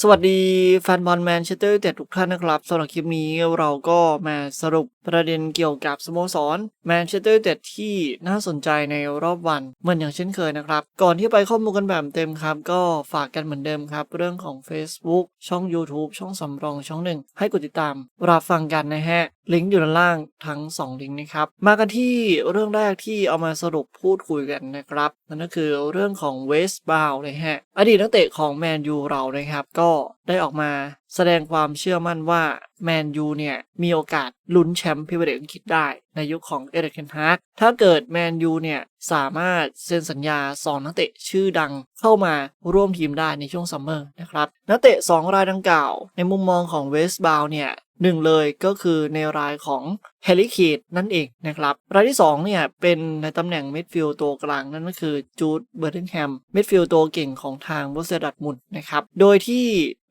สวัสดีแฟนบอลแมนเชสเตอร์ยูไนเต็ดทุกท่านนะครับสำหรับคลิปนี้เราก็มาสรุปประเด็นเกี่ยวกับสโมสรแมนเชสเตอร์ยูไนเต็ดที่น่าสนใจในรอบวันเหมือนอย่างเช่นเคยนะครับ ก่อนที่ไปข้อมูลกันแบบเต็มครับ ก็ฝากกันเหมือนเดิมครับ เรื่องของ Facebook ช่อง YouTube ช่องสำรองช่องหนึ่งให้กดติดตามรับฟังกันนะฮะลิงก์อยู่ด้านล่างทั้ง 2 ลิงก์นะครับ มากันที่เรื่องแรกที่เอามาสรุปพูดคุยกันนะครับนั่นก็คือเรื่องของเวสต์บาวนะฮะอดีตนักเตะของแมนยูเรานะครับก็ได้ออกมาแสดงความเชื่อมั่นว่าแมนยูเนี่ยมีโอกาสลุ้นแชมป์พรีเมียร์ลีกอังกฤษได้ในยุคของเอริกเทนฮาร์กถ้าเกิดแมนยูเนี่ยสามารถเซ็นสัญญา2นักเตะชื่อดังเข้ามาร่วมทีมได้ในช่วงซัมเมอร์นะครับนักเตะ 2 รายดังกล่าว ในมุมมองของเวสต์บาวเนี่ยหนึ่งเลยก็คือในรายของ ฮร์รี่คีดนั่นเองนะครับรายที่2เนี่ยเป็นในตำแหน่งมิดฟิลด์ตัวกลางนั่นก็คือจูดเบอร์เทนแฮมมิดฟิลด์ตัวเก่งของทางบอสเซดัตมุนนะครับโดยที่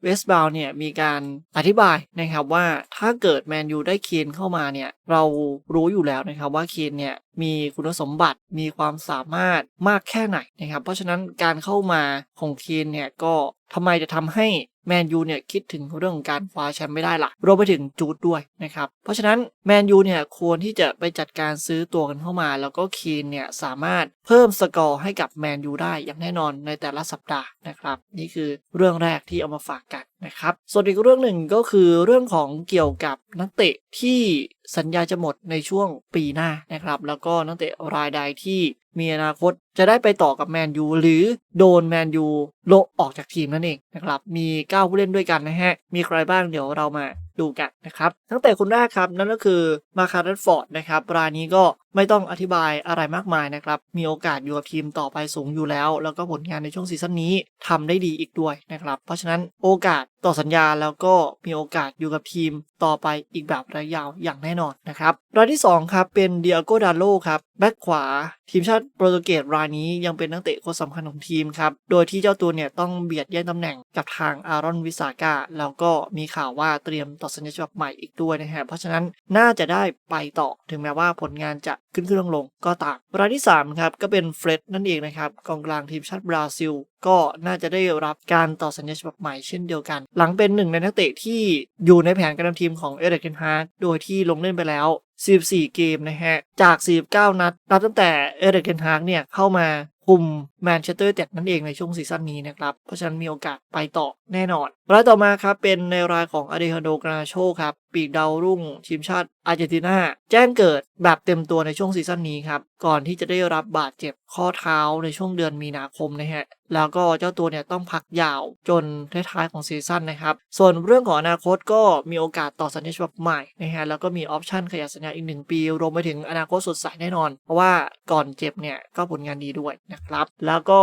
เวสต์บาวเนี่ยมีการอธิบายนะครับว่าถ้าเกิดแมนยูได้เคนเข้ามาเนี่ยเรารู้อยู่แล้วนะครับว่าเคนเนี่ยมีคุณสมบัติมีความสามารถมากแค่ไหนนะครับเพราะฉะนั้นการเข้ามาของเคนเนี่ยก็ทำไมจะทำให้แมนยูเนี่ยคิดถึงเรื่องของการคว้าแชมป์ไม่ได้ละ่ะรวมไปถึงจูดด้วยนะครับเพราะฉะนั้นแมนยูเนี่ยควรที่จะไปจัดการซื้อตัวกันเข้ามา แล้วก็เคนเนี่ยสามารถเพิ่มสกอร์ให้กับแมนยูได้อย่างแน่นอนในแต่ละสัปดาห์นะครับ นี่คือเรื่องแรกที่เอามาฝากกันนะครับ ส่วนอีกเรื่องหนึ่งก็คือเรื่องของเกี่ยวกับนักเตะที่สัญญาจะหมดในช่วงปีหน้านะครับ แล้วก็นักเตะรายใดที่มีอนาคตจะได้ไปต่อกับแมนยูหรือโดนแมนยูโลออกจากทีมนั่นเองนะครับ มี 9 ผู้เล่นด้วยกันนะฮะ มีใครบ้างเดี๋ยวเรามา ดูกันนะครับ ตั้งแต่คนแรกครับนั่นก็คือมาคาร์ดฟอร์ดนะครับรายนี้ก็ ไม่ต้องอธิบายอะไรมากมายนะครับ มีโอกาสอยู่กับทีมต่อไปสูงอยู่แล้ว แล้วก็ผลงานในช่วงซีซั่นนี้ทำได้ดีอีกด้วยนะครับ เพราะฉะนั้นโอกาสต่อสัญญาแล้วก็มีโอกาสอยู่กับทีมต่อไปอีกแบบระยะยาวอย่างแน่นอนนะครับ รายที่ 2 ครับ เป็นเดียโกดาโลครับ แบ็กขวา ทีมชาติโปรตุเกสรายนี้ยังเป็นนักเตะคนสำคัญของทีมครับ โดยที่เจ้าตัวเนี่ยต้องเบียดแย่งตำแหน่งกับทางอารอนวิสาก้าแล้วก็มีข่าวว่าเตรียมต่อสัญญาฉบับใหม่อีกด้วยนะฮะเพราะฉะนั้นน่าจะได้ไปต่อถึงแม้ว่าผลงานจะขึ้นขึ้นลงลงก็ต่างรายที่3ครับก็เป็นเฟร็ดนั่นเองนะครับกองกลางทีมชาติบราซิล ก็น่าจะได้รับการต่อสัญญาฉบับใหม่เช่นเดียวกัน หลังเป็นหนึ่งในนักเตะที่อยู่ในแผนการนำทีมของเอเดรกเทนฮาร์ดโดยที่ลงเล่นไปแล้ว 14 เกมนะฮะจาก 49 นัดนับตั้งแต่เอเดรกเทนฮาร์ดเนี่ยเข้ามา คุมแมนเชสเตอร์เต็ดนั่นเองในช่วงซีซั่นนี้นะครับ เพราะฉะนั้นมีโอกาสไปต่อแน่นอนรายต่อมาครับ เป็นในรายของอเดฮโดกราโชครับ ปีกดาวรุ่งทีมชาติอาร์เจนตินาแจ้งเกิดแบบเต็มตัวในช่วงซีซั่นนี้ครับ ก่อนที่จะได้รับบาดเจ็บข้อเท้าในช่วงเดือนมีนาคมนะฮะ แล้วก็เจ้าตัวเนี่ยต้องพักยาวจนท้ายๆของซีซั่นนะครับ ส่วนเรื่องของอนาคตก็มีโอกาสต่อสัญญาฉบับใหม่นะฮะ แล้วก็มีออปชั่นขยายสัญญาอีกหนึ่งปี รวมไปถึงอนาคตสดใสแน่นอน เพราะว่าก่อนเจ็บเนี่ยก็ผลงานดีด้วยนะครับ แล้วก็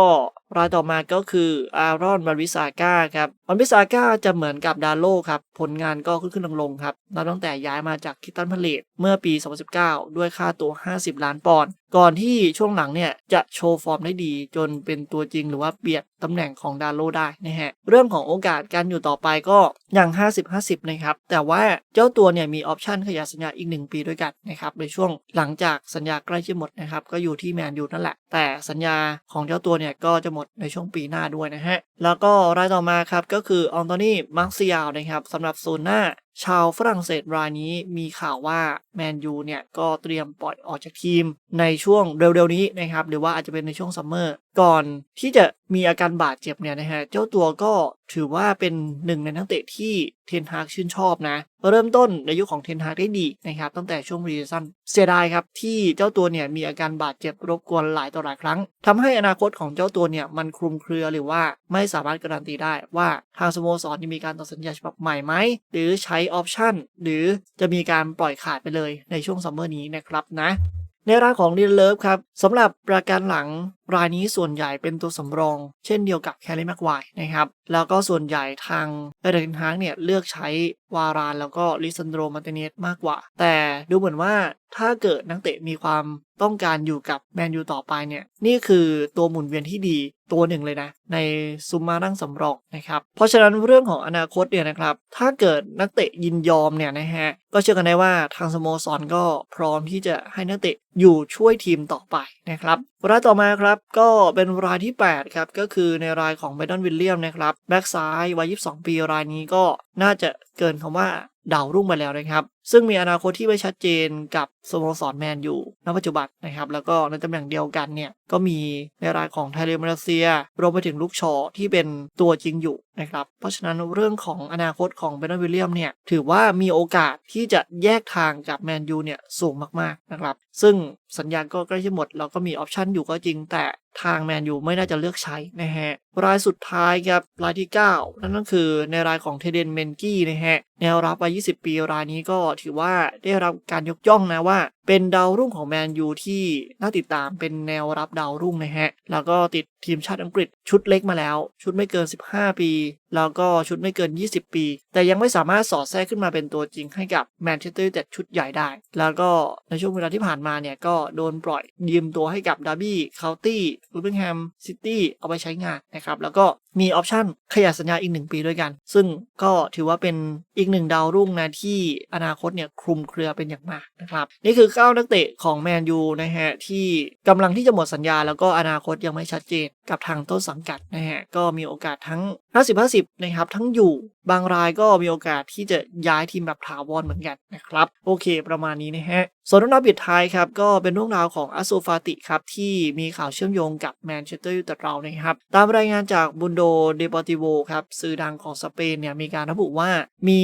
รายต่อมาก็คืออารอนมาริซาก้าครับมาริซาก้าจะเหมือนกับดาโลครับ ผลงานก็ขึ้นขึ้นลงลงครับนับตั้งแต่ย้ายมาจากคิตันพาเลตเมื่อปี 2019 ด้วยค่าตัว 50 ล้านปอนด์ ก่อนที่ช่วงหลังเนี่ยจะโชว์ฟอร์มได้ดี จนเป็นตัวจริงหรือว่าเบียดตำแหน่งของดาโลได้นะฮะ เรื่องของโอกาสการอยู่ต่อไปก็ยัง 50-50 นะครับ แต่ว่าเจ้าตัวเนี่ยมีออปชันขยายสัญญาอีก 1 ปีด้วยกันนะครับ ในช่วงหลังจากสัญญาใกล้จะหมดนะครับ ก็อยู่ที่แมนยูนั่นแหละ แต่สัญญาของเจ้าตัวเนี่ยก็จะหมดในช่วงปีหน้าด้วยนะฮะ แล้วก็รายต่อมาครับก็คืออองโตนี่มาร์คซิยาลนะครับสำหรับโซนหน้าชาวฝรั่งเศสรายนี้มีข่าวว่าแมนยูเนี่ยก็เตรียมปล่อยออกจากทีมในช่วงเร็วๆนี้นะครับหรือว่าอาจจะเป็นในช่วงซัมเมอร์ก่อนที่จะมีอาการบาดเจ็บเนี่ยนะฮะเจ้าตัวก็ถือว่าเป็นหนึ่งในนักเตะที่เทนฮากชื่นชอบนะ เริ่มต้นในยุคของเทนฮากได้ดีนะครับตั้งแต่ช่วงรีซันเสียดายครับที่เจ้าตัวเนี่ยมีอาการบาดเจ็บรบกวนหลายต่อหลายครั้งทำให้อนาคตของเจ้าตัวเนี่ยมันคลุมเครือหรือว่าไม่สามารถการันตีได้ว่าทางสโมสรจะมีการต่อสัญญาฉบับใหม่ไหมหรือใช้ออปชั่นหรือจะมีการปล่อยขาดไปเลยในช่วงซัมเมอร์นี้นะครับนะ ในรายของดีเลิฟครับสำหรับประกันหลังรายนี้ส่วนใหญ่เป็นตัวสำรอง เช่นเดียวกับแคลรี่แม็กไวนะครับ แล้วก็ส่วนใหญ่ทางเอเดนฮางเนี่ยเลือกใช้ วารานแล้วก็ลิซันโดมาเตเนสมากกว่า แต่ดูเหมือนว่าถ้าเกิดนักเตะมีความต้องการอยู่กับแมนยูต่อไปเนี่ย นี่คือตัวหมุนเวียนที่ดีตัวหนึ่งเลยนะ ในซุมมานั่งสำรองนะครับ เพราะฉะนั้นเรื่องของอนาคตเนี่ยนะครับ ถ้าเกิดนักเตะยินยอมเนี่ยนะฮะ ก็เชื่อกันได้ว่าทางสโมสรก็พร้อมที่จะให้นักเตะอยู่ช่วยทีมต่อไปนะครับ รายต่อมาครับก็เป็นรายที่ 8 ครับ ก็คือในรายของเบดอนวิลเลียมนะครับ แบ็กซ้ายวัย 22 ปีรายนี้ก็น่าจะเกินคำว่า ดาวรุ่งไปแล้วนะครับ ซึ่งมีอนาคตที่ไม่ชัดเจนกับสโมสรแมนอยู่ณปัจจุบันนะครับ แล้วก็ในตำแหน่งเดียวกันเนี่ย ก็มีในรายของไทเลมาเลเซีย รวมไปถึงลูกชอที่เป็นตัวจริงอยู่นะครับ เพราะฉะนั้นเรื่องของอนาคตของเบนวิลเลียมเนี่ย ถือว่ามีโอกาสที่จะแยกทางกับแมนยูเนี่ยสูงมากๆนะครับ ซึ่งสัญญาก็ใกล้จะหมด แล้วก็มีออปชันอยู่ก็จริงแต่ ทางแมนยูไม่น่าจะเลือกใช้นะฮะ รายสุดท้ายครับ รายที่ 9 นั่นก็คือในรายของเทเดนเมนกี้นะฮะ แนวรับวัย20 ปีรายนี้ก็ถือว่าได้รับการยกย่องนะว่า เป็นดาวรุ่งของแมนยูที่น่าติดตามเป็นแนวรับดาวรุ่งนะฮะ แล้วก็ติดทีมชาติอังกฤษชุดเล็กมาแล้ว ชุดไม่เกิน 15 ปี แล้วก็ชุดไม่เกิน 20 ปี แต่ยังไม่สามารถสอดแทรกขึ้นมาเป็นตัวจริงให้กับแมนเชสเตอร์ยูไนเต็ดชุดใหญ่ได้ แล้วก็ในช่วงเวลาที่ผ่านมาเนี่ยก็โดนปล่อยยืมตัวให้กับดาร์บี้เคานตี้ลูเบิงแฮมซิตี้เอาไปใช้งานนะครับ แล้วก็มีออปชันขยายสัญญาอีกหนึ่งปีด้วยกัน ซึ่งก็ถือว่าเป็นอีกหนึ่งดาวรุ่งนะที่อนาคตเนี่ยคลุมเครือเป็นอย่างมากนะครับ นี่คือ 9 นักเตะของแมนยูนะฮะ ที่กำลังที่จะหมดสัญญา แล้วก็อนาคตยังไม่ชัดเจนกับทางต้นสังกัดนะฮะ ก็มีโอกาสทั้ง 50-50 นะครับ ทั้งอยู่บางรายก็มีโอกาสที่จะย้ายทีมแบบถาวรเหมือนกันนะครับ โอเค ประมาณนี้นะฮะ ส่วนเรื่องราวปิดท้ายครับก็เป็นเรื่องราวของอัสโซฟาติครับที่มีข่าวเชื่อมโยงกับแมนเชสเตอร์ยูไนเต็ดเรานะครับ ตามรายงานจากบุนโดเดปอติโวครับสื่อดังของสเปนเนี่ยมีการระบุว่ามี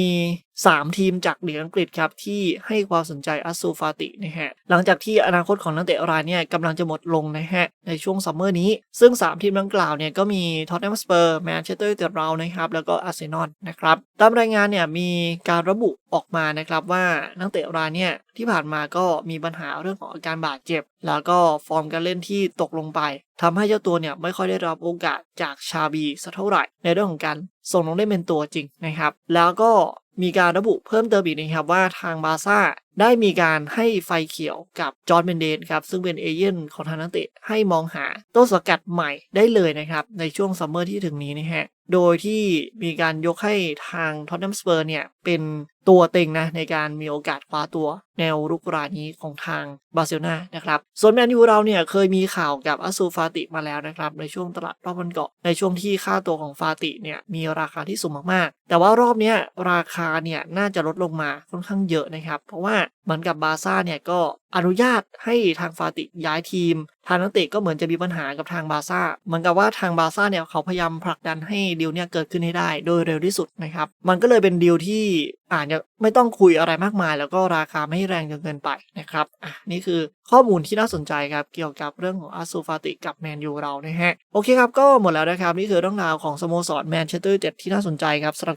3 ทีมจากลีกอังกฤษครับที่ให้ความสนใจอัสโซฟาตินะฮะหลังจากที่อนาคตของนักเตะรายเนี่ยกำลังจะหมดลงนะฮะในช่วงซัมเมอร์นี้ ซึ่ง 3 ทีมดังกล่าวเนี่ยก็มีท็อตแนมสเปอร์แมนเชสเตอร์ยูไนเต็ดเรานะครับแล้วก็อาร์เซนอลนะครับตามรายงานเนี่ยมีการระบุออกมานะครับว่านักเตะรายเนี่ยที่ผ่านมาก็มีปัญหาเรื่องของอาการบาดเจ็บ แล้วก็ฟอร์มการเล่นที่ตกลงไปทำให้เจ้าตัวเนี่ยไม่ค่อยได้รับโอกาสจากชาบีสักเท่าไหร่ ในเรื่องของการส่งลงเล่นเป็นตัวจริงนะครับ แล้วก็มีการระบุเพิ่มเติมอีกนะครับว่าทางบาซ่าได้มีการให้ไฟเขียวกับจอร์นเบนเดนครับซึ่งเป็นเอเย่นของทางนักเตะให้มองหาต้นสกัดใหม่ได้เลยนะครับในช่วงซัมเมอร์ที่ถึงนี้นะฮะ โดยที่มีการยกให้ทางท็อตแนมสเปอร์เนี่ยเป็นตัวเต็งนะในการมีโอกาสคว้าตัวแนวรุกรายนี้ของทางบาร์เซโลนานะครับ ส่วนแมนยูเราเนี่ยเคยมีข่าวกับอัสูฟาติมาแล้วนะครับในช่วงตลาดรอบวันเกาะในช่วงที่ค่าตัวของฟาติเนี่ยมีราคาที่สูงมากๆ แต่ว่ารอบนี้ราคาเนี่ยน่าจะลดลงมาค่อนข้างเยอะนะครับ เพราะว่าเหมือนกับบาซ่าเนี่ยก็อนุญาตให้ทางฟาติย้ายทีม ทางนักเตะก็เหมือนจะมีปัญหากับทางบาซ่าเหมือนกับว่าทางบาซ่าเนี่ยเขาพยายามผลักดันให้ดีลเนี่ยเกิดขึ้นให้ได้โดยเร็วที่สุดนะครับ มันก็เลยเป็นดีลที่อาจจะไม่ต้องคุยอะไรมากมาย แล้วก็ราคาไม่แรงจนเกินไปนะครับอะนี่คือข้อมูลที่น่าสนใจครับเกี่ยวกับเรื่องของอาซูฟาติกับแมนยูเรานะฮะโอเคครับก็หมดแล้วนะครับนี่คือเรื่องราวของสโมสรแมนเชสเตอร์เจ็ดที่น่าสนใจครับสำหรับ